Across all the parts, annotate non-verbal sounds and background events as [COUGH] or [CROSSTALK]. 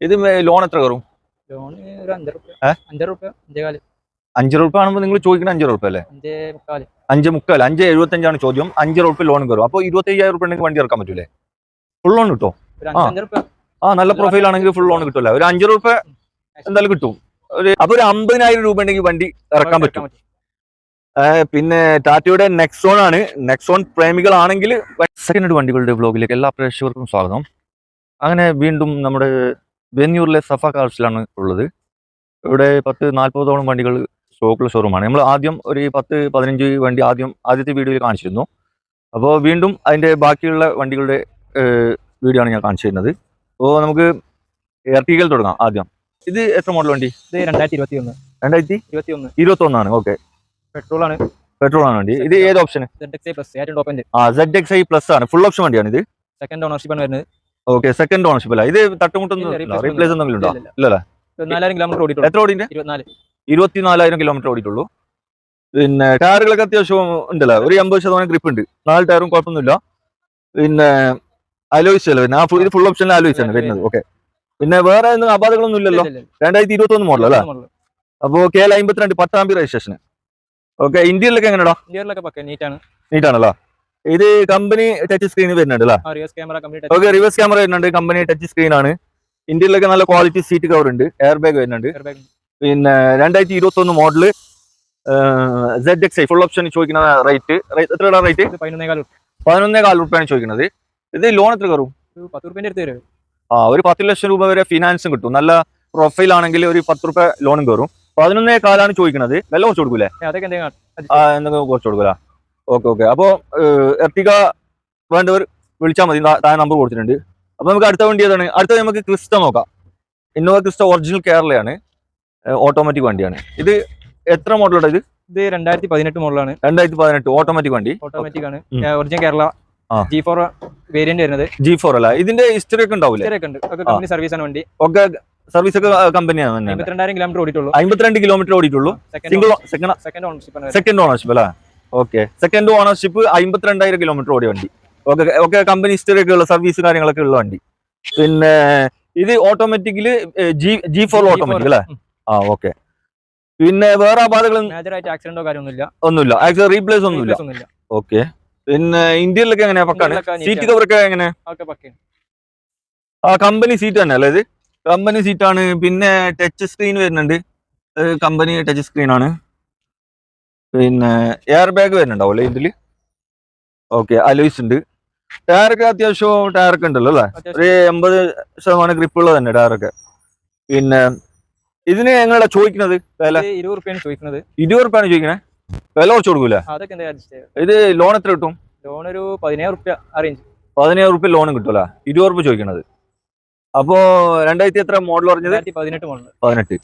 ഇത് ലോൺ എത്ര കയറും? ഒരു അഞ്ചര? അഞ്ചര റുപ്യ. അഞ്ചേ അഞ്ച് റുപ്യ ആകുമ്പോൾ നിങ്ങൾ ചോദിക്കുന്നത് അഞ്ച് റുപ്യ അല്ലേ? അഞ്ചേ മുക്കാൽ അഞ്ച് എഴുപത്തഞ്ചാണ് ചോദ്യം. അഞ്ച് റുപ്യ ലോൺ കയറും. അപ്പോൾ ഇരുപത്തി അയ്യായിരം റുപ്യ ഉണ്ടെങ്കിൽ വണ്ടി ഇറക്കാൻ പറ്റൂലേ? ഫുൾ ലോൺ കിട്ടോ? ആ. നല്ല പ്രൊഫൈൽ ആണെങ്കിൽ ഫുൾ ലോൺ കിട്ടൂല ഒരു അഞ്ച് റുപ്യ എന്തായാലും കിട്ടും. ഒരു അപ്പൊ ഒരു അമ്പതിനായിരം രൂപ ഉണ്ടെങ്കിൽ വണ്ടി ഇറക്കാൻ പറ്റും. പിന്നെ ടാറ്റയുടെ നെക്സോൺ ആണ്. നെക്സോൺ പ്രേമികളാണെങ്കിൽ സെക്കൻഡ് വണ്ടികളുടെ ബ്ലോഗിലേക്ക് എല്ലാ പ്രേക്ഷകർക്കും സ്വാഗതം. അങ്ങനെ വീണ്ടും നമ്മുടെ വെന്നൂരിലെ സഫ കാർസിലാണ് ഉള്ളത്. ഇവിടെ പത്ത് നാൽപ്പതോളം വണ്ടികൾ സ്റ്റോക്കുള്ള ഷോറൂമാണ്. നമ്മൾ ആദ്യം ഒരു പത്ത് പതിനഞ്ച് വണ്ടി ആദ്യം ആദ്യത്തെ വീഡിയോയിൽ കാണിച്ചിരുന്നു. അപ്പോൾ വീണ്ടും അതിന്റെ ബാക്കിയുള്ള വണ്ടികളുടെ വീഡിയോ ആണ് ഞാൻ കാണിച്ചു തരുന്നത്. അപ്പോൾ നമുക്ക് എർട്ടികയിൽ തുടങ്ങാം ആദ്യം. ഇത് എത്ര മോഡൽ വണ്ടി? ഇത് രണ്ടായിരത്തി ഇരുപത്തി ഒന്ന് രണ്ടായിരത്തി ഇരുപത്തി ഒന്ന് ഇരുപത്തൊന്നാണ് ഓക്കെ പെട്രോൾ ആണ് പെട്രോൾ ആണ് വണ്ടി ഇത് ഏത് ഓപ്ഷൻ ആ സെഡ് എക്സ് ഐ പ്ലസ് ആണ്. ഫുൾ ഓപ്ഷൻ വണ്ടിയാണ് ഇത് സെക്കൻഡ് ഓണർഷിപ്പാണ് ആണ് വരുന്നത്. ഓക്കെ സെക്കൻഡ് ഓണർഷിപ്പ് അല്ല? ഇത് തട്ടുമുട്ടൊന്നും റീപ്ലേസ് എന്തെങ്കിലും ഉണ്ടോ ഇല്ല, ഇല്ല. ഇല്ലല്ലേ? നാലായിരം കിലോമീറ്റർ ഓടിയിട്ടുള്ളൂ. എത്ര ഓടിന്റെ ഇരുപത്തിനാല്. ഇരുപത്തിനാലായിരം കിലോമീറ്റർ ഓടിയിട്ടുള്ളൂ. പിന്നെ ടയറുകളൊക്കെ അത്യാവശ്യം ഉണ്ടല്ലോ? ഒരു എൺപത് ശതമാനം ഗ്രിപ്പ് ഉണ്ട്. നാല് ടയറും കുഴപ്പമൊന്നുമില്ല. പിന്നെ അലോയ്സ് അല്ല പിന്നെ ആ ഇത് ഫുൾ ഓപ്ഷനിൽ ആണ് വരുന്നത്. ഓക്കെ പിന്നെ വേറെ ഒന്നും അപാധകളൊന്നും ഇല്ലല്ലോ? ഇല്ല, ഇല്ല, രണ്ടായിരത്തി ഇരുപത്തി ഒന്ന് മോഡൽ അല്ലേ. അപ്പോൾ കെ എൽ അമ്പത്തിരണ്ട് പട്ടാമ്പി രജിസ്ട്രേഷൻ ഓക്കെ ഇന്ത്യയിലൊക്കെ എങ്ങനെയാടാ? ഇന്ത്യയിലൊക്കെ പക്ക നീറ്റ് ആണ്. നീറ്റാണല്ലോ ഇത് കമ്പനി ടച്ച് സ്ക്രീൻ വരുന്നുണ്ട് ഓക്കെ റിവേഴ്സ് ക്യാമറ വരുന്നുണ്ട്. കമ്പനി ടച്ച് സ്ക്രീൻ ആണ്. ഇന്ത്യയിലൊക്കെ നല്ല ക്വാളിറ്റി സീറ്റ് കവർ ഉണ്ട്. എയർ ബാഗ് വരുന്നുണ്ട്. പിന്നെ രണ്ടായിരത്തി ഇരുപത്തി ഒന്ന് model Z X I full option ചോദിക്കുന്ന റേറ്റ് എത്ര റേറ്റ് പതിനൊന്നേ കാൽ റുപ്യാണ് ചോദിക്കുന്നത്. ഇത് ലോൺ എത്ര കയറും? ആ ഒരു പത്ത് ലക്ഷം രൂപ വരെ ഫിനാൻസും കിട്ടും. നല്ല പ്രൊഫൈൽ ആണെങ്കിൽ ഒരു പത്ത് റുപ്യ ലോണും കയറും. പതിനൊന്നേ കാലാണ് ചോദിക്കുന്നത്. വില കുറച്ച് കൊടുക്കൂലേ? കുറച്ച് കൊടുക്കൂല? Okay okay. അപ്പോൾ എർട്ടിക വേണ്ടവർ വിളിച്ചാൽ മതി. താഴെ നമ്പർ കൊടുത്തിട്ടുണ്ട്. അപ്പോൾ നമുക്ക് അടുത്ത വണ്ടി ഏതാണ്? അടുത്ത നമുക്ക് ക്രിസ്റ്റ നോക്കാം. ഇന്നോവ ക്രിസ്റ്റ ഒറിജിനൽ കേരളയാണ്. ഓട്ടോമാറ്റിക് വണ്ടിയാണ്. ഇത് എത്ര മോഡലാണ് ഇത്? ഇത് രണ്ടായിരത്തി പതിനെട്ട് മോഡലാണ് രണ്ടായിരത്തി പതിനെട്ട് ഓട്ടോമാറ്റിക് വണ്ടി. ഓട്ടോമാറ്റിക് ആണ്. Original Kerala. G four variant വരുന്നത്. ജി ഫോർ അല്ല? ഇതിന്റെ ഹിസ്റ്ററി ഒക്കെ ഉണ്ടാവില്ലേ ഉണ്ട്. ഒക്കെ കമ്പനി സർവീസ് ആണ് വണ്ടി. ഒക്കെ സർവീസ് ഒക്കെ കമ്പനിയാണ് അമ്പത്തിരണ്ടായിരം കിലോമീറ്റർ ഓടിയിട്ടുള്ളൂ. അമ്പത്തിരണ്ട് kilometre ഓടിയിട്ടുള്ളൂ. Second second ownership second ownership അല്ലേ? ഓക്കെ സെക്കൻഡ് ഓണർഷിപ്പ് അമ്പത്തിരണ്ടായിരം കിലോമീറ്റർ ഓടിയ വണ്ടി. ഓക്കെ ഓക്കെ കമ്പനി ഹിസ്റ്ററി ഒക്കെ ഉള്ള സർവീസ് കാര്യങ്ങളൊക്കെ ഉള്ള വണ്ടി. പിന്നെ ഇത് ഓട്ടോമാറ്റിക്കിൽ ജി ജി ഫോർ ഓട്ടോമാറ്റിക് അല്ലേ ആ ഓക്കെ പിന്നെ വേറെ അപാധകളും ആക്സിഡന്റോ കാര്യമൊന്നുമില്ല. ഒന്നുമില്ല. ആക്സിഡന്റ് റീപ്ലേസ് ഒന്നുമില്ല. ഓക്കെ പിന്നെ ഇന്ത്യയിലൊക്കെ എങ്ങനെയാ പക്കാണ്? സീറ്റ് കവറൊക്കെ കവർ ഒക്കെ എങ്ങനെ? ആ കമ്പനി സീറ്റ് തന്നെ അല്ലേ ഇത്? കമ്പനി സീറ്റാണ് പിന്നെ ടച്ച് സ്ക്രീൻ വരുന്നുണ്ട്. കമ്പനി ടച്ച് സ്ക്രീൻ ആണ്. പിന്നെ എയർ ബാഗ് വരുന്നുണ്ടാവും ഇതിൽ? ഓക്കെ അലോയ്സ് ഉണ്ട്. ടയറൊക്കെ അത്യാവശ്യം ടയറൊക്കെ ഉണ്ടല്ലോ അല്ലേ? ഒരു എൺപത് ശതമാനം ഗ്രിപ്പ് ഉള്ളത് തന്നെ ടയറൊക്കെ പിന്നെ ഇതിന് ഞങ്ങളാ ചോദിക്കുന്നത് വില? ഇരുപത് റുപ്യാണ് ചോദിക്കുന്നത്. ഇരുപത് റുപ്യാണ് ചോദിക്കണേ. വില കുറച്ച് കൊടുക്കൂല? ഇത് ലോൺ എത്ര കിട്ടും? ലോൺ ഒരു പതിനേഴ് റുപ്യ അറേഞ്ച് പതിനേഴ് റുപ്യ ലോൺ കിട്ടൂല ഇരുപത് റുപ്യ ചോദിക്കണത്. അപ്പോ രണ്ടായിരത്തി എത്ര മോഡൽ പറഞ്ഞത്? പതിനെട്ട് മോഡൽ പതിനെട്ട്.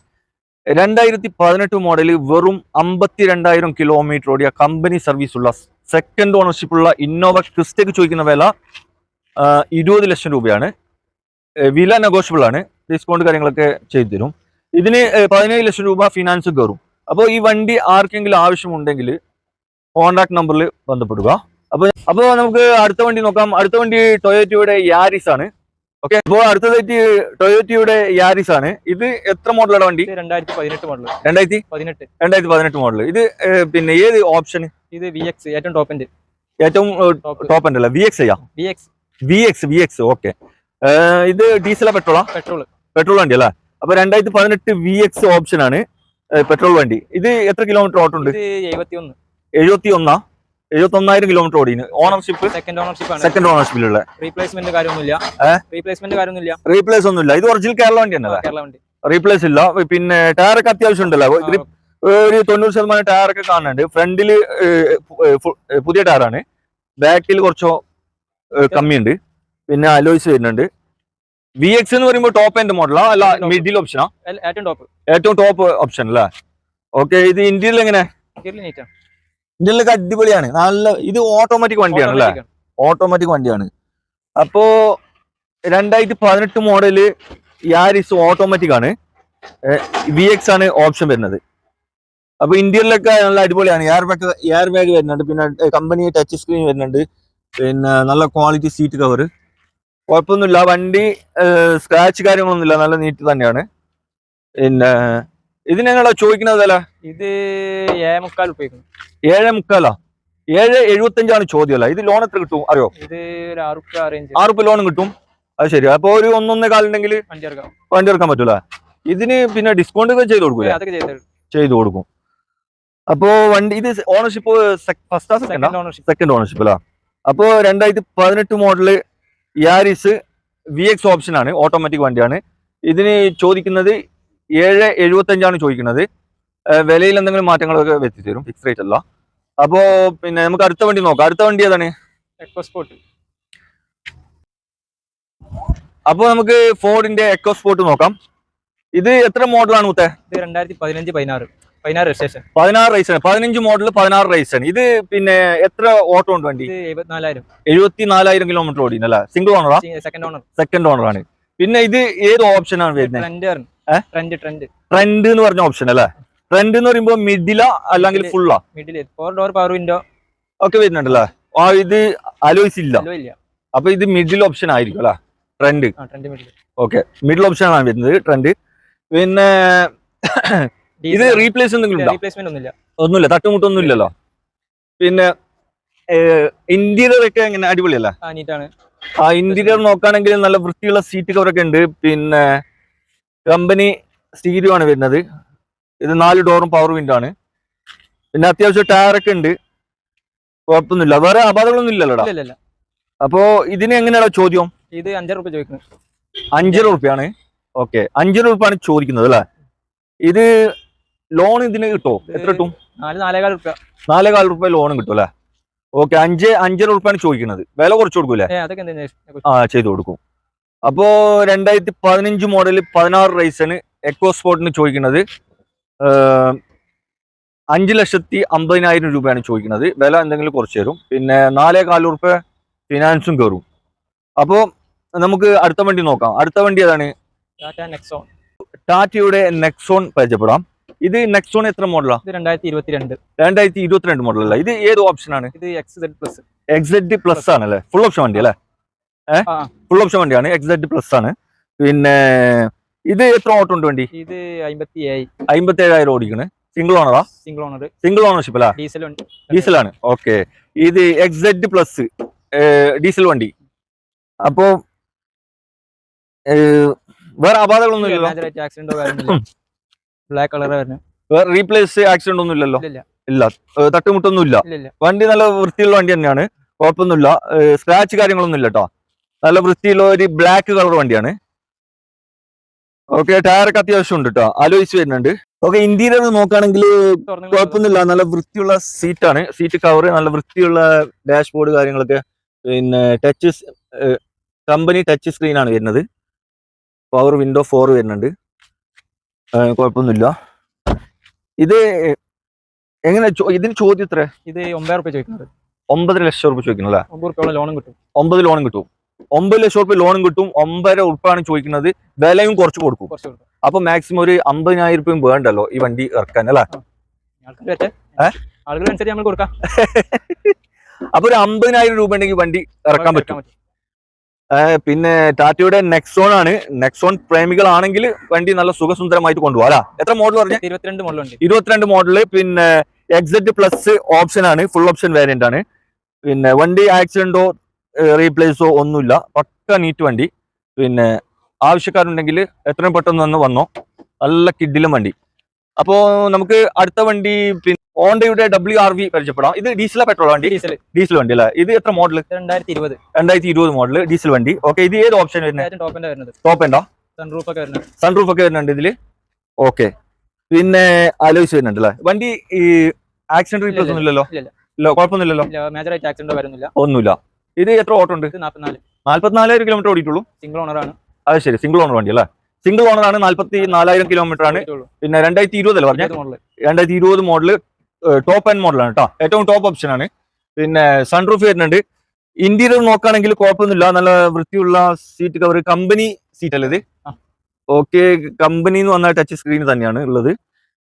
രണ്ടായിരത്തി പതിനെട്ട് മോഡലിൽ വെറും അമ്പത്തി രണ്ടായിരം കിലോമീറ്റർ ഓടിയ കമ്പനി സർവീസ് ഉള്ള സെക്കൻഡ് ഓണർഷിപ്പ് ഉള്ള ഇന്നോവ ക്രിസ്റ്റയ്ക്ക് ചോദിക്കുന്ന വില ഇരുപത് ലക്ഷം രൂപയാണ്. വില നെഗോഷ്യബിൾ ആണ്. ഡിസ്കൗണ്ട് കാര്യങ്ങളൊക്കെ ചെയ്തു തരും. ഇതിന് പതിനേഴ് ലക്ഷം രൂപ ഫിനാൻസ് കയറും. അപ്പോൾ ഈ വണ്ടി ആർക്കെങ്കിലും ആവശ്യമുണ്ടെങ്കിൽ കോൺടാക്ട് നമ്പറിൽ ബന്ധപ്പെടുക. അപ്പോൾ അപ്പോൾ നമുക്ക് അടുത്ത വണ്ടി നോക്കാം. അടുത്ത വണ്ടി ടൊയറ്റോയുടെ യാരിസ് ആണ്. ഓക്കെ അപ്പോൾ അടുത്തതായിട്ട് ടൊയോറ്റയുടെ യാരിസ് ആണ്. ഇത് എത്ര മോഡലാണ് വണ്ടി? രണ്ടായിരത്തി പതിനെട്ട് മോഡൽ രണ്ടായിരത്തി പതിനെട്ട്. രണ്ടായിരത്തി പതിനെട്ട് മോഡൽ ഇത് പിന്നെ ഏത് ഓപ്ഷൻ ഇത് വി എക്സ് ഏറ്റവും ടോപ്പ് എൻഡ് ഏറ്റവും ടോപ്പ് എൻഡ് ഉണ്ട് അല്ല? വി എക്സ് ചെയ്യാം V X V X V X okay ഇത് ഡീസലാ പെട്രോളാ പെട്രോൾ പെട്രോൾ വണ്ടി അല്ലേ? അപ്പൊ രണ്ടായിരത്തി പതിനെട്ട് വി എക്സ് ഓപ്ഷൻ ആണ് പെട്രോൾ വണ്ടി. ഇത് എത്ര കിലോമീറ്റർ ഓട്ടുണ്ട് ഇത് എഴുപത്തി ഒന്ന് എഴുപത്തി ഒന്നാ ഒന്നായിരം കിലോമീറ്റർ ഓടിന് ഓണർഷിപ്പ് സെക്കൻഡ് ഓണർഷിപ്പ് ആണ് സെക്കൻഡ് ഓണർഷിപ്പിലുള്ള റീപ്ലേസ്മെന്റ് കാര്യമൊന്നുമില്ല. റീപ്ലേസ്മെന്റ് കാര്യമൊന്നുമില്ല. റീപ്ലേസ് ഒന്നുമില്ല. ഇത് ഒറിജിനൽ കേരള വണ്ടി തന്നെ കേരള വണ്ടി. റീപ്ലേസ് ഇല്ല. പിന്നെ ടയറൊക്കെ അത്യാവശ്യം ഉണ്ടല്ലോ. ഒരു തൊണ്ണൂറ് ശതമാനം ടയറൊക്കെ കാണുന്നുണ്ട്. ഫ്രണ്ടിൽ പുതിയ ടയറാണ് ബാക്കിൽ കുറച്ചോ കമ്മിയുണ്ട്. പിന്നെ അലോയ്സ് വരുന്നുണ്ട്. വി എക്സ് എന്ന് പറയുമ്പോൾ ടോപ്പ് എൻഡ് മോഡലാ അല്ല. മിഡിൽ ഓപ്ഷനാ ഏറ്റവും ടോപ്പ് ഏറ്റവും ടോപ്പ് ഓപ്ഷൻ അല്ലേ? ഓക്കെ ഇത് ഇന്ത്യയിൽ എങ്ങനെ? ഇന്ത്യയിലൊക്കെ അടിപൊളിയാണ്. നല്ല ഇത് ഓട്ടോമാറ്റിക് വണ്ടിയാണ് അല്ലേ? ഓട്ടോമാറ്റിക് വണ്ടിയാണ്. അപ്പോ രണ്ടായിരത്തി പതിനെട്ട് മോഡൽ യാരിസ് ഓട്ടോമാറ്റിക് ആണ്. വി എക്സ് ആണ് ഓപ്ഷൻ വരുന്നത്. അപ്പൊ ഇന്ത്യയിലൊക്കെ നല്ല അടിപൊളിയാണ്. എയർ ബാഗ് എയർ ബാഗ് വരുന്നുണ്ട്. പിന്നെ കമ്പനി ടച്ച് സ്ക്രീൻ വരുന്നുണ്ട്. പിന്നെ നല്ല ക്വാളിറ്റി സീറ്റ് കവർ കുഴപ്പമൊന്നുമില്ല. വണ്ടി സ്ക്രാച്ച് കാര്യങ്ങളൊന്നുമില്ല. നല്ല നീറ്റ് തന്നെയാണ്. പിന്നെ ഇതിനെങ്ങളാ ചോദിക്കുന്നത് വില? ഇത് ഏഴ് മുക്കാൽ ഉപയോഗിക്കുന്നു ഏഴ് മുക്കാലോ ഏഴ് എഴുപത്തഞ്ചാണ് ചോദ്യം അല്ല ഇത് ലോൺ എത്ര കിട്ടും? അറിയോ? ഇത് ഒരു ആറ് റുപ്യ റേഞ്ച് ആറ് രൂപ ലോൺ കിട്ടും. അത് ശരി. അപ്പൊ ഒരു ഒന്നൊന്നേ കാലുണ്ടെങ്കിൽ വണ്ടി ഇറക്കാം വണ്ടി എടുക്കാൻ പറ്റൂല? ഇതിന് പിന്നെ ഡിസ്കൗണ്ട് ഒക്കെ ചെയ്ത് കൊടുക്കൂല? അതൊക്കെ ചെയ്ത് ചെയ്ത് കൊടുക്കും. അപ്പോ വണ്ടി ഇത് ownership first second second ownership second ownership അല്ല? അപ്പോ രണ്ടായിരത്തി പതിനെട്ട് model Yaris V X option ആണ് ഓട്ടോമാറ്റിക് വണ്ടിയാണ്. ഇതിന് ചോദിക്കുന്നത് ഏഴ് എഴുപത്തഞ്ചാണ് ചോദിക്കുന്നത്. വിലയിൽ എന്തെങ്കിലും മാറ്റങ്ങളൊക്കെ വരുത്തി തരും ഫിക്സ് റേറ്റ് അല്ല. അപ്പോ പിന്നെ നമുക്ക് അടുത്ത വണ്ടി നോക്കാം. അടുത്ത വണ്ടി ഏതാണ്? എക്കോസ്പോർട്ട് അപ്പോ നമുക്ക് ഫോർഡിന്റെ എക്കോസ്പോർട്ട് നോക്കാം. ഇത് എത്ര മോഡലാണ് മുത്തേ? ഇത് രണ്ടായിരത്തി പതിനഞ്ച് പതിനാറ്. പതിനാറ് രജിസ്ട്രേഷൻ. പതിനാറ് റൈസ് ആണ്. പതിനഞ്ച് മോഡൽ പതിനാറ് റൈസ് ആണ്. ഇത് പിന്നെ എത്ര ഓട്ടോ ഉണ്ട് വണ്ടി? എഴുപത്തിനാലായിരം. എഴുപത്തി നാലായിരം കിലോമീറ്റർ ഓടി സിംഗിൾ ഓണറാ സെക്കൻഡ് ഓണർ സെക്കൻഡ് ഓണർ ആണ്. പിന്നെ ഇത് ഏത് ഓപ്ഷൻ ആണ് വരുന്നത് ട്രെൻഡ് ട്രെൻഡ് ട്രെൻഡ് എന്ന് പറഞ്ഞ ഓപ്ഷൻ അല്ലേ? ട്രെൻഡ് എന്ന് പറയുമ്പോൾ മിഡിലോ അല്ലെങ്കിൽ ഫുള്ളോ middle four door power window ഒക്കെ വരുന്നുണ്ടല്ലേ? ആ ഇത് അലോയ്സ് ഇല്ല. അപ്പൊ ഇത് മിഡിൽ ഓപ്ഷൻ ആയിരിക്കും അല്ലേ? ട്രെൻഡ് ഓക്കെ മിഡിൽ ഓപ്ഷൻ ആണ് വരുന്നത് ട്രെൻഡ് പിന്നെ [COUGHS] ഇത് റീപ്ലേസ് എന്തെങ്കിലും ഒന്നുമില്ല. തട്ടുമുട്ടൊന്നും ഇല്ലല്ലോ? പിന്നെ ഇന്റീരിയർ ഒക്കെ എങ്ങനെ? അടിപൊളിയല്ലേ? ആ ഇന്റീരിയർ നോക്കുകയാണെങ്കിൽ നല്ല വൃത്തിയുള്ള സീറ്റ് കവറൊക്കെ ഉണ്ട്. പിന്നെ കമ്പനി സ്റ്റീരിയോ ആണ് വരുന്നത്. ഇത് നാല് ഡോറും പവർ വിൻഡോ ആണ്. പിന്നെ അത്യാവശ്യം ടയർ ഒക്കെ ഉണ്ട്. കുഴപ്പമൊന്നുമില്ല. വേറെ അപകടങ്ങളൊന്നും ഇല്ലല്ലോടാ? ഇല്ല ഇല്ല അപ്പോ ഇതിന് എങ്ങനെയാണോ ചോദ്യം? ഇത് അഞ്ചര റുപ്യ ചോദിക്കുന്നത്. അഞ്ചര റുപ്യാണ് ഓക്കെ. അഞ്ചര റുപ്യാണ് ചോദിക്കുന്നത് അല്ലേ? ഇത് ലോൺ ഇതിന് കിട്ടുമോ എത്ര കിട്ടും? നാല് നാലേകാൽ റുപ്യ നാലേകാൽ റുപ്യ ലോണും കിട്ടും അല്ലേ? ഓക്കെ. അഞ്ച് അഞ്ചര റുപ്യാണ് ചോദിക്കുന്നത്. വില കുറച്ച് കൊടുക്കൂലേ? ആ ചെയ്ത് കൊടുക്കും. അപ്പോ രണ്ടായിരത്തി പതിനഞ്ച് മോഡൽ പതിനാറ് റൈസാണ് എക്കോ സ്പോർട്ടിന് ചോദിക്കുന്നത്. അഞ്ച് ലക്ഷത്തി അമ്പതിനായിരം രൂപയാണ് ചോദിക്കുന്നത്. വില എന്തെങ്കിലും കുറച്ച് തരും. പിന്നെ നാലേ കാൽ റുപ്യ ഫിനാൻസും കയറും അപ്പോ നമുക്ക് അടുത്ത വണ്ടി നോക്കാം. അടുത്ത വണ്ടി ഏതാണ്? ടാറ്റ നെക്സോൺ ടാറ്റയുടെ നെക്സോൺ പരിചയപ്പെടാം. ഇത് നെക്സോൺ എത്ര മോഡലാ ഇത് രണ്ടായിരത്തി ഇരുപത്തിരണ്ട് രണ്ടായിരത്തി ഇരുപത്തിരണ്ട് മോഡലല്ല ഇത് ഏത് ഓപ്ഷൻ ആണ്? ഇത് X Z plus XZ plus ആണ് അല്ലേ ഫുൾ ഓപ്ഷൻ വണ്ടി അല്ലേ? ഫുൾ ഓപ്ഷൻ വണ്ടിയാണ്. എക്സെഡ് പ്ലസ് ആണ്. പിന്നെ ഇത് എത്ര ഓട്ടം ഉണ്ട് വണ്ടി? ഇത് അമ്പത്തി ഏഴ് അമ്പത്തി ഏഴായിരം ഓടിക്കണ് സിംഗിൾ ഓണറാ സിംഗിൾ ഓണർ സിംഗിൾ ഓണർഷിപ്പ് അല്ല? ഡീസൽ ഡീസലാണ് ഓക്കെ ഇത് എക്സെഡ് പ്ലസ് ഡീസൽ വണ്ടി. അപ്പോ വേറെ അപാധകളൊന്നും ഇല്ലല്ലോ? മേജറായിട്ട് ആക്സിഡന്റോ കാര്യമില്ല ബ്ലാക്ക് കളർ വരുന്നത്. വേറെ റീപ്ലേസ് ആക്സിഡന്റ് ഒന്നും ഇല്ലല്ലോ? ഇല്ല തട്ടുമുട്ടൊന്നും ഇല്ല. വണ്ടി നല്ല വൃത്തിയുള്ള വണ്ടി തന്നെയാണ്. കുഴപ്പമൊന്നുമില്ല. സ്ക്രാച്ച് കാര്യങ്ങളൊന്നും ഇല്ല കേട്ടോ നല്ല വൃത്തിയുള്ള ഒരു ബ്ലാക്ക് കളർ വണ്ടിയാണ്. ഓക്കെ ടയറൊക്കെ അത്യാവശ്യം ഉണ്ട് കേട്ടോ ആലോചിച്ച് വരുന്നുണ്ട്. ഓക്കെ ഇന്റീരിയർ നോക്കുകയാണെങ്കിൽ കുഴപ്പമൊന്നുമില്ല. നല്ല വൃത്തിയുള്ള സീറ്റാണ് സീറ്റ് കവർ നല്ല വൃത്തിയുള്ള ഡാഷ് ബോർഡ് കാര്യങ്ങളൊക്കെ. പിന്നെ ടച്ച് കമ്പനി ടച്ച് സ്ക്രീൻ ആണ് വരുന്നത്. പവർ വിൻഡോ ഫോർ വരുന്നുണ്ട്. കുഴപ്പമൊന്നുമില്ല. ഇത് എങ്ങനെ ഇതിന് ചോദ്യം എത്ര ഇത് ഒമ്പത് റുപ്യ ചോദിക്കുന്നത് ഒമ്പതര ലക്ഷം റുപ്യ ചോദിക്കുന്നു അല്ലേ? ഒമ്പത് ലോണും കിട്ടും. ഒമ്പത് ലോണും കിട്ടും. ഒമ്പത് ലക്ഷം റുപ്യ ലോണും കിട്ടും. ഒമ്പര ഉറുപ്പാണ് ചോദിക്കുന്നത്. വിലയും കുറച്ച് കൊടുക്കും. അപ്പൊ മാക്സിമം ഒരു അമ്പതിനായിരം രൂപയും വേണ്ടല്ലോ ഈ വണ്ടി ഇറക്കാൻ അല്ലേ? [LAUGHS] അപ്പൊ ഒരു അമ്പതിനായിരം രൂപ ഉണ്ടെങ്കിൽ വണ്ടി ഇറക്കാൻ പറ്റും. പറ്റും. പിന്നെ ടാറ്റയുടെ നെക്സോൺ ആണ്. നെക്സോൺ പ്രേമികളാണെങ്കിൽ വണ്ടി നല്ല സുഖസുന്ദരമായിട്ട് കൊണ്ടുപോകാം അല്ല? എത്ര മോഡൽ പറഞ്ഞു? ഇരുപത്തിരണ്ട് മോഡൽ ഇരുപത്തിരണ്ട് മോഡൽ പിന്നെ എക്സെറ്റ് പ്ലസ് ഓപ്ഷൻ ആണ്. ഫുൾ ഓപ്ഷൻ വേരിയന്റ് ആണ്. പിന്നെ വണ്ടി ആക്സിഡന്റോ റീപ്ലേസോ ഒന്നുമില്ല. പക്ക നീറ്റ് വണ്ടി. പിന്നെ ആവശ്യക്കാരുണ്ടെങ്കിൽ എത്രയും പെട്ടെന്ന് തന്നെ വന്നോ. നല്ല കിഡിലും വണ്ടി. അപ്പോ നമുക്ക് അടുത്ത വണ്ടി പിന്നെ ഹോണ്ടയുടെ ഡബ്ല്യു ആർ വി പരിചയപ്പെടാം. ഇത് ഡീസലാ പെട്രോൾ വണ്ടി? ഡീസൽ ഡീസൽ വണ്ടി അല്ലേ? ഇത് എത്ര മോഡൽ രണ്ടായിരത്തി ഇരുപത് രണ്ടായിരത്തി ഇരുപത് മോഡൽ ഡീസൽ വണ്ടി. ഓക്കെ ഇത് ഏത് ഓപ്ഷൻ വരുന്നത്. ടോപ്പ് ഉണ്ടോ? സൺറൂഫ് ഒക്കെ വരുന്നത്. സൺറൂഫ് ഒക്കെ വരുന്നുണ്ട് ഇതിൽ? ഓക്കെ പിന്നെ അലോയ്സ് വരുന്നുണ്ട് അല്ലേ? വണ്ടി ഈ ആക്സിഡന്റ് റീപ്ലേസ് ഒന്നും ഇല്ലല്ലോ? ഇല്ല, കുഴപ്പമൊന്നുമില്ലല്ലോ? മേജറായിട്ട് ആക്സിഡന്റോ വരുന്നില്ല ഒന്നുമില്ല. ഇത് എത്ര ഓട്ടം ഉണ്ട്? നാൽപ്പത്തിനാല് നാല്പത്തിനാലായിരം കിലോമീറ്റർ ഓടിയിട്ടുള്ളൂ. സിംഗിൾ ഓണറാണ് അത് ശരി സിംഗിൾ ഓണർ വണ്ടി അല്ലേ? സിംഗിൾ ഓണർ ആണ് നാല്പത്തി നാലായിരം കിലോമീറ്റർ ആണ് പിന്നെ രണ്ടായിരത്തി ഇരുപതല്ലേ പറഞ്ഞ? മോഡൽ രണ്ടായിരത്തി ഇരുപത് മോഡൽ ടോപ്പ് ആൻഡ് മോഡലാണ് കേട്ടോ. ഏറ്റവും ടോപ്പ് ഓപ്ഷൻ ആണ്. പിന്നെ സൺറൂഫ് വരുന്നുണ്ട്. ഇന്റീരിയർ നോക്കുകയാണെങ്കിൽ കുഴപ്പമൊന്നുമില്ല. നല്ല വൃത്തിയുള്ള സീറ്റ് കവർ കമ്പനി സീറ്റ് അല്ലേ ഇത്. ഓക്കെ കമ്പനി എന്ന് വന്ന ടച്ച് സ്ക്രീൻ തന്നെയാണ് ഉള്ളത്.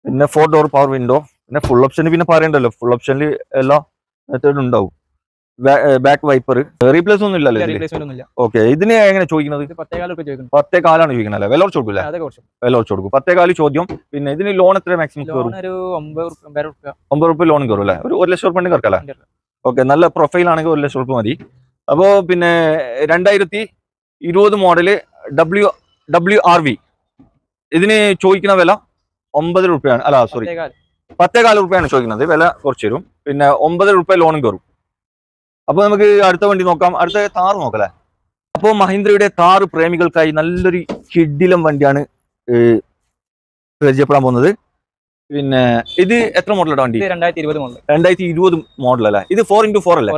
പിന്നെ ഫോർ ഡോർ പവർ വിൻഡോ പിന്നെ ഫുൾ ഓപ്ഷൻ പിന്നെ പറയണ്ടല്ലോ. ഫുൾ ഓപ്ഷനിൽ എല്ലാ മെത്തേഡും ഉണ്ടാവും. ബാക്ക് വൈപ്പർ റീപ്ലേസ് ഒന്നും ഇല്ലല്ലോ ഓക്കെ ഇതിന് എങ്ങനെ ചോദിക്കുന്നത്? പത്തേ കാലാണ് ചോദിക്കുന്നത് വില കുറച്ച് കൊടുക്കില്ല? വില കുറച്ച് കൊടുക്കും. പത്തേ കാൽ ചോദ്യം. പിന്നെ ഇതിന് ലോൺ എത്ര മാക്സിമം കയറും? ഒമ്പത് റുപ്യ ലോൺ കയറും അല്ലേ? ഒരു ഒരു ലക്ഷം റുപ്യ കയറക്കല്ലേ ഓക്കെ നല്ല പ്രൊഫൈൽ ആണെങ്കിൽ ഒരു ലക്ഷം റുപ്യ മതി. അപ്പോ പിന്നെ രണ്ടായിരത്തി ഇരുപത് model W W R V ഇതിന് ചോദിക്കുന്ന വില ഒമ്പത് റുപ്യാണ്. അല്ല സോറി പത്തേകാൽ പത്തേകാൽ റുപ്യാണ് ചോദിക്കുന്നത്. വില കുറച്ച് തരും. പിന്നെ ഒമ്പത് റുപ്യ ലോണും കയറും. അപ്പോൾ നമുക്ക് അടുത്ത വണ്ടി നോക്കാം. അടുത്ത താർ നോക്കല്ലേ? അപ്പോൾ മഹീന്ദ്രയുടെ താർ പ്രേമികൾക്കായി നല്ലൊരു കിഡിലം വണ്ടിയാണ് പരിചയപ്പെടാൻ പോകുന്നത്. പിന്നെ ഇത് എത്ര മോഡലാണ് വണ്ടി? രണ്ടായിരത്തി ഇരുപത് മോഡൽ രണ്ടായിരത്തി ഇരുപത് മോഡൽ അല്ലേ ഇത് ഫോർ ഇന്റു ഫോർ അല്ലേ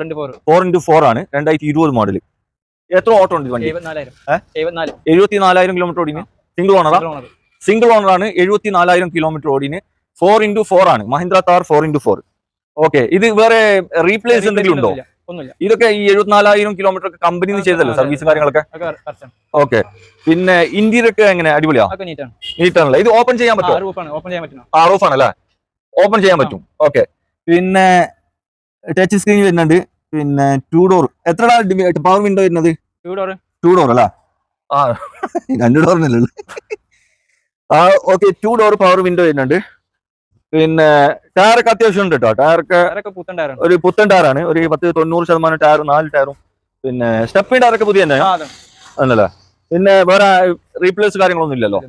ഫോർ ഇന്റു ഫോർ ആണ് രണ്ടായിരത്തി ഇരുപത് മോഡൽ എത്ര ഓട്ടോ ഉണ്ട് വണ്ടി? എഴുപത്തി നാലായിരം കിലോമീറ്റർ ഓടിന്. സിംഗിൾ ഓണറാ സിംഗിൾ ഓണറാണ് എഴുപത്തി നാലായിരം കിലോമീറ്റർ ഓടിന്. ഫോർ ഇന്റു ഫോർ ആണ് Mahindra Thar four into four okay ഇത് വേറെ റീപ്ലേസ് എന്തെങ്കിലും ഉണ്ടോ? ഒന്നുമില്ല, ഇതൊക്കെ ഈ എഴുപത്തിനാലായിരം കിലോമീറ്റർ ഒക്കെ കമ്പനി ചെയ്തല്ലോ സർവീസ് കാര്യങ്ങളൊക്കെ? ഓക്കെ പിന്നെ ഇന്ത്യയിൽ ഒക്കെ എങ്ങനെ അടിപൊളിയാ? അതൊക്കെ നീറ്റാണ് ഇത് ഓപ്പൺ ചെയ്യാൻ പറ്റും ആറ് റൂഫ് ആണല്ലേ? ഓപ്പൺ ചെയ്യാൻ പറ്റും. ഓക്കെ പിന്നെ ടച്ച് സ്ക്രീൻ വരുന്നുണ്ട്. പിന്നെ ടൂ ഡോർ എത്ര പവർ വിൻഡോ വരുന്നത്? ടൂ ഡോർ അല്ല? ആ. [LAUGHS] രണ്ട് ഡോറിനല്ലേ ആ okay two door power window വരുന്നുണ്ട്. പിന്നെ ടയറൊക്കെ അത്യാവശ്യം ഉണ്ട് കേട്ടോ ടയറൊക്കെ ഒരു പുത്തൻ ടയറാണ്. ഒരു പത്ത് തൊണ്ണൂറ് ശതമാനം ടയറും നാല് ടയറും. പിന്നെ സ്റ്റെപ്പിൻ ടയറൊക്കെ പുതിയ തന്നെ. ആണല്ലേ? പിന്നെ വേറെ റീപ്ലേസ് കാര്യങ്ങളൊന്നും ഇല്ലല്ലോ.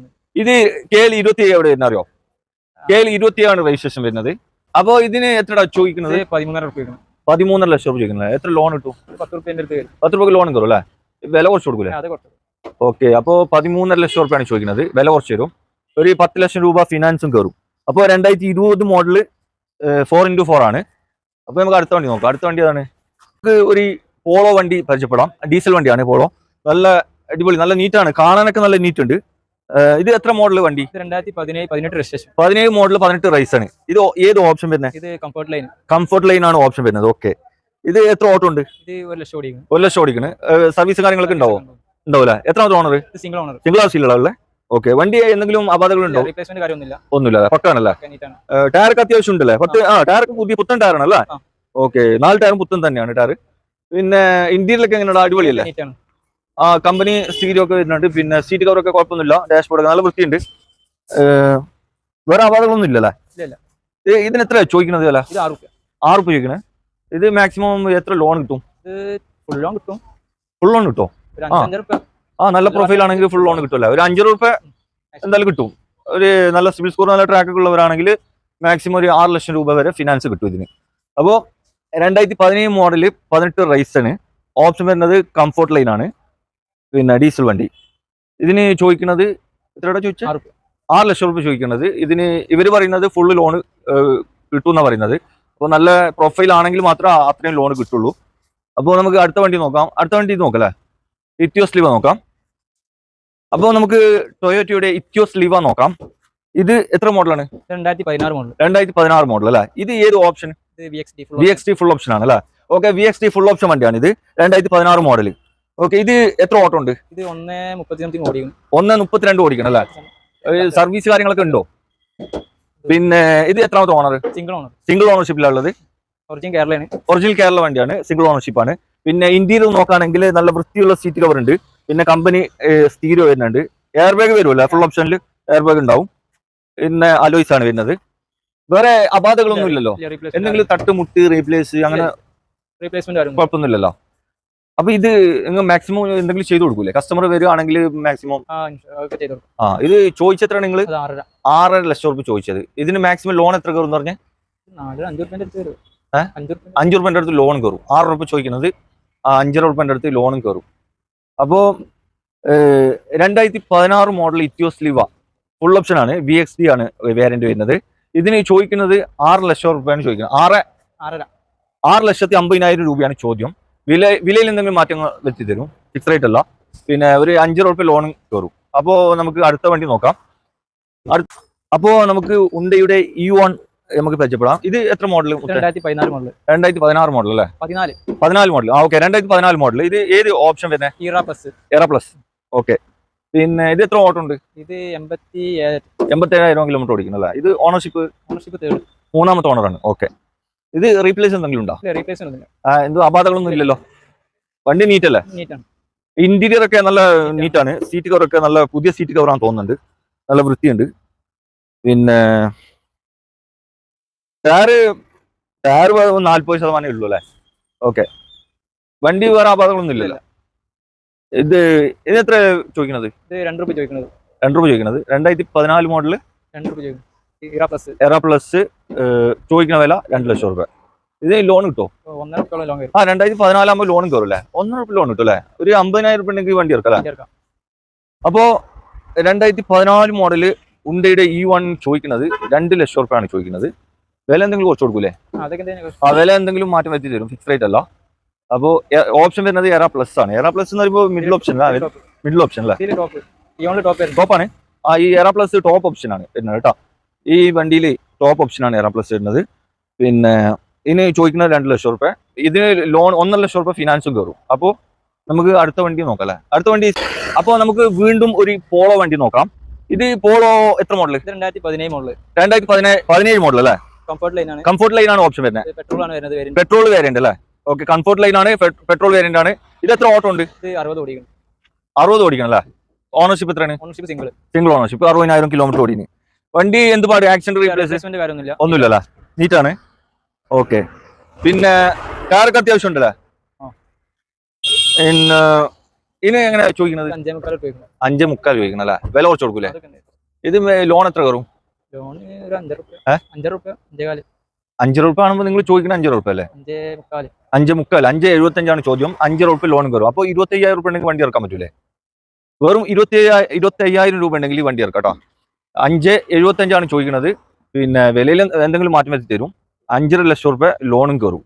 ഇത് കെ എൽ ഇരുപത്തി എവിടെ വരുന്ന അറിയോ? കെ എൽ ഇരുപത്തി ആണ് രജിസ്ട്രേഷൻ വരുന്നത്. അപ്പോ ഇതിന് എത്ര ചോദിക്കുന്നത്? പതിമൂന്നര റുപ്യ കിട്ടും. പതിമൂന്നര ലക്ഷം രൂപ ചോദിക്കുന്നത്. എത്ര ലോൺ കിട്ടും? പത്ത് അടുത്ത് രൂപ ലോൺ കയറും അല്ലേ വില കുറച്ച് കൊടുക്കൂലേ? ഓക്കെ അപ്പോൾ പതിമൂന്നര ലക്ഷം റുപ്യാണ് ചോദിക്കുന്നത്. വില കുറച്ച് തരും. ഒരു പത്ത് ലക്ഷം രൂപ ഫിനാൻസും കയറും. അപ്പോൾ രണ്ടായിരത്തി ഇരുപത് മോഡൽ ഫോർ ഇന്റു ഫോർ ആണ്. അപ്പോൾ നമുക്ക് അടുത്ത വണ്ടി നോക്കാം. അടുത്ത വണ്ടി അതാണ് നമുക്ക് ഒരു പോളോ വണ്ടി പരിചയപ്പെടാം. ഡീസൽ വണ്ടിയാണ് പോളോ. നല്ല അടിപൊളി നല്ല നീറ്റാണ്. കാണാനൊക്കെ നല്ല നീറ്റ് ഉണ്ട് ഇത് എത്ര മോഡൽ വണ്ടി? രണ്ടായിരത്തി പതിനേഴ് പതിനെട്ട് രജിസ്ട്രേഷൻ പതിനേഴ് മോഡൽ പതിനെട്ട് റൈസ് ആണ്. ഇത് ഏത് ഓപ്ഷൻ വരുന്നത് ഇത് കംഫർട്ട് ലൈൻ കംഫർട്ട് ലൈൻ ആണ് ഓപ്ഷൻ വരുന്നത്. ഓക്കെ ഇത് എത്ര ഓട്ടോ ഉണ്ട്? ഇത് ഒരു ലക്ഷം ഓടിക്കുന്നു. ഒരു ലക്ഷം ഓടിക്കണ് സർവീസ് കാര്യങ്ങളൊക്കെ ഉണ്ടാവും? ഉണ്ടാവില്ല? എത്രാമത്തെ ഓണർ സിംഗിൾ ഓണർ സിംഗിൾ ആവശ്യമില്ല ഓക്കെ വണ്ടി എന്തെങ്കിലും റീപ്ലേസ്മെന്റ് കാര്യമൊന്നുമില്ല. ഒന്നുമില്ല പക്കാണല്ലേ ടയർക്ക് അത്യാവശ്യം ഉണ്ടല്ലേ? പത്ത് ആ. ടയർക്ക് പുതിയ പുത്തൻ ടയർ ആണല്ലേ? ഓക്കെ നാല് ടയറും പുത്തൻ തന്നെയാണ് ടയർ പിന്നെ ഇന്ത്യയിലൊക്കെ എങ്ങനെയുള്ള അടിപൊളിയല്ലേ ആ കമ്പനി സ്റ്റീരിയോ ഒക്കെ വരുന്നുണ്ട്. പിന്നെ സീറ്റ് കവർ ഒക്കെ കുഴപ്പമൊന്നുമില്ല. ഡാഷ്ബോർഡ് നല്ല വൃത്തിയുണ്ട്. വേറെ അപകടങ്ങളൊന്നും ഇല്ലല്ലേ? ഇല്ല, ഇല്ല. ഇത് ഇതിന് എത്ര ചോദിക്കണത് അല്ല ആറ് രൂപ ചോദിക്കണേ. ഇത് മാക്സിമം എത്ര ലോൺ കിട്ടും? ഫുൾ ലോൺ കിട്ടും. ഫുൾ ലോൺ കിട്ടും? ആ. റുപ്യ നല്ല പ്രൊഫൈൽ ആണെങ്കിൽ ഫുൾ ലോൺ കിട്ടില്ല ഒരു അഞ്ചു രൂപ എന്തായാലും കിട്ടും. ഒരു നല്ല സിവിൽ സ്കോർ നല്ല ട്രാക്ക് ഉള്ളവരാണെങ്കിൽ മാക്സിമം ഒരു ആറ് ലക്ഷം രൂപ വരെ ഫിനാൻസ് കിട്ടും ഇതിന്. അപ്പോൾ രണ്ടായിരത്തി പതിനേഴ് മോഡൽ പതിനെട്ട് റൈസാണ് ഓപ്ഷൻ വരുന്നത് കംഫോർട്ട് ലൈൻ ആണ്. പിന്നെ ഡീസൽ വണ്ടി. ഇതിന് ചോദിക്കുന്നത് എത്രയുടെ ചോദിച്ചാൽ ആറ് റുപ്യ. ലക്ഷം രൂപ ചോദിക്കുന്നത്. ഇതിന് ഇവർ പറയുന്നത് ഫുൾ ലോൺ കിട്ടും എന്നാണ് പറയുന്നത്. അപ്പോൾ നല്ല പ്രൊഫൈൽ ആണെങ്കിൽ മാത്രം അത്രയും ലോൺ കിട്ടുള്ളൂ. അപ്പോൾ നമുക്ക് അടുത്ത വണ്ടി നോക്കാം. അടുത്ത വണ്ടി ഇത് നോക്കല്ലേ? ഇറ്റിയോസ് നോക്കാം. അപ്പോൾ നമുക്ക് ടൊയോറ്റയുടെ ഇറ്റിയോസ് ലിവ നോക്കാം. ഇത് എത്ര മോഡലാണ്? രണ്ടായിരത്തി പതിനാറ് മോഡൽ രണ്ടായിരത്തി പതിനാറ് മോഡൽ അല്ലേ ഇത് ഏത് option V X T full option ആണ് അല്ലേ? Okay V X T full option വണ്ടിയാണ് ഇത്. രണ്ടായിരത്തി പതിനാറ് മോഡൽ ഓക്കെ ഇത് എത്ര ഓട്ടം ഉണ്ട്? ഇത് ഒന്ന് മുപ്പത്തി ഓടിക്കുന്നു ഒന്ന് മുപ്പത്തിരണ്ട് ഓടിക്കണം അല്ലേ? സർവീസ് കാര്യങ്ങളൊക്കെ ഉണ്ടോ? പിന്നെ ഇത് എത്രാമത്തെ ഓണർ സിംഗിൾ ഓണർ സിംഗിൾ ഓണർഷിപ്പിലുള്ളത് ഒറിജിനൽ കേരളയാണ് ഒറിജിനൽ കേരള വണ്ടിയാണ്. സിംഗിൾ ഓണർഷിപ്പ് ആണ്. പിന്നെ ഇന്ത്യയിൽ നോക്കുകയാണെങ്കിൽ നല്ല വൃത്തിയുള്ള സീറ്റ് കവർ ഉണ്ട്. പിന്നെ കമ്പനി സ്റ്റീരിയോ വരുന്നുണ്ട്. എയർ ബാഗ് വരുമല്ലോ ഫുൾ ഓപ്ഷനിൽ എയർ ബാഗ് ഉണ്ടാവും. പിന്നെ അലോയ്സ് ആണ് വരുന്നത്. വേറെ അപാധകളൊന്നും ഇല്ലല്ലോ? എന്തെങ്കിലും തട്ടുമുട്ട് റീപ്ലേസ് അങ്ങനെ റീപ്ലേസ്മെന്റ് കുഴപ്പമൊന്നുമില്ലല്ലോ? അപ്പൊ ഇത് മാക്സിമം എന്തെങ്കിലും ചെയ്തു കൊടുക്കൂലേ? കസ്റ്റമർ വരികയാണെങ്കിൽ മാക്സിമം ആ ഇത് ചോദിച്ചത്ര നിങ്ങൾ ആറര. ലക്ഷം റുപ്യ ചോദിച്ചത്. ഇതിന് മാക്സിമം ലോൺ എത്ര കയറും പറഞ്ഞു? അഞ്ചു റുപ്യന്റെ അടുത്ത് ലോൺ കയറും. ആറ് റുപ്യ ചോദിക്കുന്നത് അഞ്ചര റുപ്യന്റെ അടുത്ത് ലോണും കയറും. അപ്പോൾ രണ്ടായിരത്തി പതിനാറ് മോഡൽ ഇറ്റിയോസ് ലിവ ഫുൾ ഓപ്ഷൻ ആണ്. വി എക്സ് ഡി ആണ് വേരിയന്റ് വരുന്നത്. ഇതിന് ചോദിക്കുന്നത് ആറ് ലക്ഷം രൂപയാണ് ചോദിക്കുന്നത്. ആറ് ആറര. ആറ് ലക്ഷത്തി അമ്പതിനായിരം രൂപയാണ് ചോദ്യം. വില വിലയിൽ എന്തെങ്കിലും മാറ്റങ്ങൾ വരുത്തി തരും. ഫിക്സ് റേറ്റ് അല്ല. പിന്നെ ഒരു അഞ്ച് റുപ്യ ലോൺ കയറും അപ്പോൾ നമുക്ക് അടുത്ത വണ്ടി നോക്കാം. അടുത്ത അപ്പോൾ നമുക്ക് ഉണ്ടയുടെ ഇ വൺ നമുക്ക് പരിചയപ്പെടാം. ഇത് എത്ര മോഡൽ രണ്ടായിരത്തി പതിനാല് മോഡൽ രണ്ടായിരത്തി പതിനാറ് മോഡൽ അല്ലേ? പതിനാല്. പതിനാല് മോഡൽ ആ ഓക്കെ രണ്ടായിരത്തി പതിനാല് മോഡൽ ഇത് ഏത് ഓപ്ഷൻ വരുന്നത് ഇറ പ്ലസ്. പ്ലസ്. ഓക്കെ പിന്നെ ഇത് എത്ര ഓട്ടം ഉണ്ട്? ഇത് എൺപത്തി എൺപത്തി എൺപത്തേഴായിരം കിലോമീറ്റർ ഓടിക്കുന്നല്ലേ ഇത് ഓണർഷിപ്പ് ഓണർഷിപ്പ് തേർഡ് മൂന്നാമത്തെ ഓണറാണ് ഓക്കെ ഇത് റീപ്ലേസ് എന്തെങ്കിലും ഉണ്ടോ? റീപ്ലേസ് എന്തോ അപാതകളൊന്നും ഇല്ലല്ലോ. വണ്ടി നീറ്റ് അല്ലേ? നീറ്റാണ് ഇന്റീരിയർ ഒക്കെ നല്ല നീറ്റാണ് സീറ്റ് കവർ ഒക്കെ നല്ല പുതിയ സീറ്റ് കവറാണെന്ന് തോന്നുന്നുണ്ട്. നല്ല വൃത്തിയുണ്ട്. പിന്നെ ടയറ് ടയർ നാല്പത് ശതമാനമേ ഉള്ളൂ അല്ലേ? ഓക്കെ വണ്ടി വേറെ അപകടങ്ങളൊന്നും ഇല്ലല്ലോ? ഇത് ഇത് എത്ര ചോദിക്കണത്? ഇത് രണ്ട് രൂപ ചോദിക്കണത്. രണ്ട് രൂപ ചോദിക്കണത്. രണ്ടായിരത്തി പതിനാല് മോഡൽ രണ്ട് രൂപ ഇറ പ്ലസ് പ്ലസ് ചോദിക്കുന്ന വില രണ്ട് ലക്ഷം രൂപ ഇത് ലോൺ കിട്ടോ? ഒന്നര ആ രണ്ടായിരത്തി പതിനാലാകുമ്പോൾ ലോൺ കയറും അല്ലേ? ഒന്നര രൂപ ലോൺ കിട്ടും അല്ലേ? ഒരു അമ്പതിനായിരം രൂപ ഉണ്ടെങ്കിൽ വണ്ടി ഇറക്കാം അല്ലേ? വണ്ടി ഇറക്കാം അപ്പോ രണ്ടായിരത്തി പതിനാല് മോഡൽ ഉണ്ടയുടെ ഇ വൺ ചോദിക്കുന്നത് രണ്ട് ലക്ഷം റുപ്യാണ് ചോദിക്കുന്നത് വില എന്തെങ്കിലും കുറച്ച് കൊടുക്കൂലേ? ആ, വില എന്തെങ്കിലും മാറ്റം വരുത്തി തരും. ഫിക്സ് റേറ്റ് അല്ല. അപ്പോൾ ഓപ്ഷൻ വരുന്നത് എറ പ്ലസ് ആണ്. എറ പ്ലസ് എന്ന് പറയുമ്പോൾ മിഡിൽ ഓപ്ഷൻ മിഡിൽ ഓപ്ഷൻ അല്ലേ? ടോപ്പ് ആണ്. ആ ഈ എറ പ്ലസ് ടോപ്പ് ഓപ്ഷൻ ആണ് വരുന്നത് കേട്ടോ. ഈ വണ്ടിയിൽ ടോപ്പ് ഓപ്ഷൻ ആണ് എറ പ്ലസ് വരുന്നത്. പിന്നെ ഇതിന് ചോദിക്കുന്നത് രണ്ട് ലക്ഷം റുപ്യ. ഇതിന് ലോൺ ഒന്നര ലക്ഷം റുപ്യ ഫിനാൻസും കയറും അപ്പോൾ നമുക്ക് അടുത്ത വണ്ടി നോക്കാം അല്ലേ? അടുത്ത വണ്ടി അപ്പോൾ നമുക്ക് വീണ്ടും ഒരു പോളോ വണ്ടി നോക്കാം. ഇത് പോളോ എത്ര മോഡൽ രണ്ടായിരത്തി പതിനേഴ് മോഡൽ രണ്ടായിരത്തി പതിനേഴ് പതിനേഴ് മോഡൽ അല്ലേ? കംഫർട്ട് ലൈൻ ആണ്. കംഫോർട്ട് ലൈൻ ആണ് ഓപ്ഷൻ വരുന്നത്. പെട്രോൾ ആണ് വരുന്നത് പെട്രോൾ വേരിയന്റ് അല്ലേ? ഓക്കെ കംഫർട്ട് ലൈൻ ആണ് പെട്രോൾ വേരിയന്റ് ആണ്. ഇത് എത്ര ഓട്ടോ ഉണ്ട്? അറുപത് ഓടിക്കണം അറുപത് ഓടിക്കണം അല്ലേ? ഓണർഷിപ്പ് എത്രയാണ്? ഓണർഷിപ്പ് സിംഗിൾ സിംഗിൾ ഓണർഷിപ്പ് അറുപതിനായിരം കിലോമീറ്റർ ഓടിന് വണ്ടി എന്ത് പാട്? ആക്സിഡന്റ് റീപ്ലേസ് റീപ്ലേസ്മെന്റ് കാര്യമൊന്നുമില്ല. നീറ്റ് നീറ്റാണ് ഓക്കെ പിന്നെ കാറൊക്കെ അത്യാവശ്യം ഉണ്ടല്ലേ. പിന്നെ ഇനി എങ്ങനെ ചോദിക്കുന്നത്? അഞ്ച് മുക്കാൽ ചോദിക്കണം അല്ലേ? വില കുറച്ച് കൊടുക്കൂലേ? ഇത് ലോൺ എത്ര കയറും? അഞ്ചേ റുപ്യ. ആകുമ്പോൾ നിങ്ങൾ ചോദിക്കുന്നത് അഞ്ച് റുപ്യ അല്ലേ? അഞ്ചേ മുക്കാൽ അഞ്ച് എഴുപത്തഞ്ചാണ് ചോദ്യം. അഞ്ച് റുപ്യ ലോൺ കയറും. അപ്പോൾ ഇരുപത്തി അയ്യായിരം റുപ്യ ഉണ്ടെങ്കിൽ വണ്ടി ഇറക്കാൻ പറ്റൂലേ? വെറും ഇരുപത്തി ഇരുപത്തി അയ്യായിരം രൂപ ഉണ്ടെങ്കിൽ ഈ വണ്ടി ഇറക്കാം കേട്ടോ അഞ്ച് എഴുപത്തഞ്ചാണ് ചോദിക്കുന്നത് പിന്നെ വിലയിൽ എന്തെങ്കിലും മാറ്റം വരുത്തി തരും. അഞ്ചര ലക്ഷം റുപ്യ ലോണും കയറും.